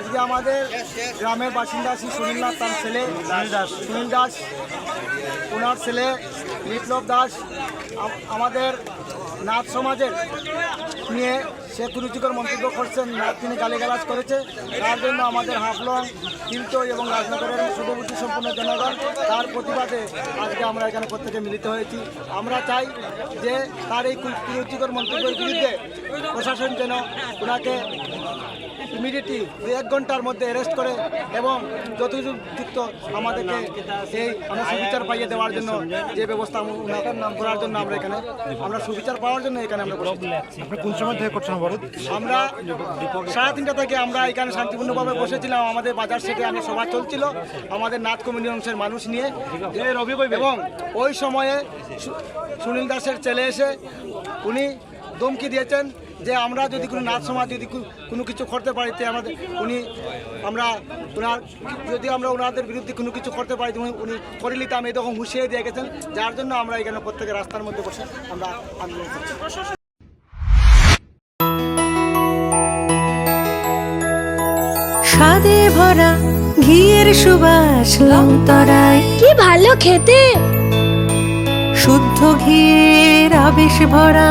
আজকে আমাদের গ্রামের বাসিন্দা শ্রী সুনীলনাথ তার ছেলে দাস সুনীল দাস। ওনার ছেলে বিপ্লব দাস। আমাদের নাথ সমাজের নিয়ে সে কুরুচিকর মন্তব্য করছেন। নাথ তিনি গালিগালাজ করেছে। তার জন্য আমাদের হাফলং কিন্তু এবং রাজনগরের শুভবুদ্ধি সম্পূর্ণ জনগণ, তার প্রতিবাদে আজকে আমরা এখানে প্রত্যেকে মিলিত হয়েছি। আমরা চাই যে তার এই কুরুচিকর মন্তব্যের বিরুদ্ধে প্রশাসন যেন ওনাকে ইমিডিয়েটলি এক ঘণ্টার মধ্যে অ্যারেস্ট করে এবং যথোপযুক্ত আমাদেরকে এই আমরা সুবিচার পাইয়ে দেওয়ার জন্য যে ব্যবস্থা নাম করার জন্য আমরা এখানে আমরা সুবিচার পাওয়ার জন্য এখানে আমরা। কোন সময় থেকে করছেন আমরা সাড়ে তিনটা থেকে আমরা এখানে শান্তিপূর্ণভাবে বসেছিলাম। আমাদের বাজার সেটে আমরা সভা চলছিল আমাদের নাথ কমিউনি অংশের মানুষ নিয়ে। এবং ওই সময়ে সুনীল দাসের ছেলে এসে উনি ধমকি দিয়েছেন যে আমরা যদি কোনো নাচ সমাজ যদি কোনো কিছু করতে পারি তে আমাদের উনি আমরা ওনার যদি আমরা ওনাদের বিরুদ্ধে কোনো কিছু করতে পারি উনি- উনি করে নিতাম এই তখন হুঁশিয়ে দিয়ে গেছেন যার জন্য আমরা এখানে প্রত্যেকে রাস্তার মধ্যে বসে আমরা আন্দোলন করছি। স্বাদে ভরা ঘিয়ের সুবাস লংতরায়। কি ভালো খেতে! শুদ্ধ ঘিয়ের আবেশ ভরা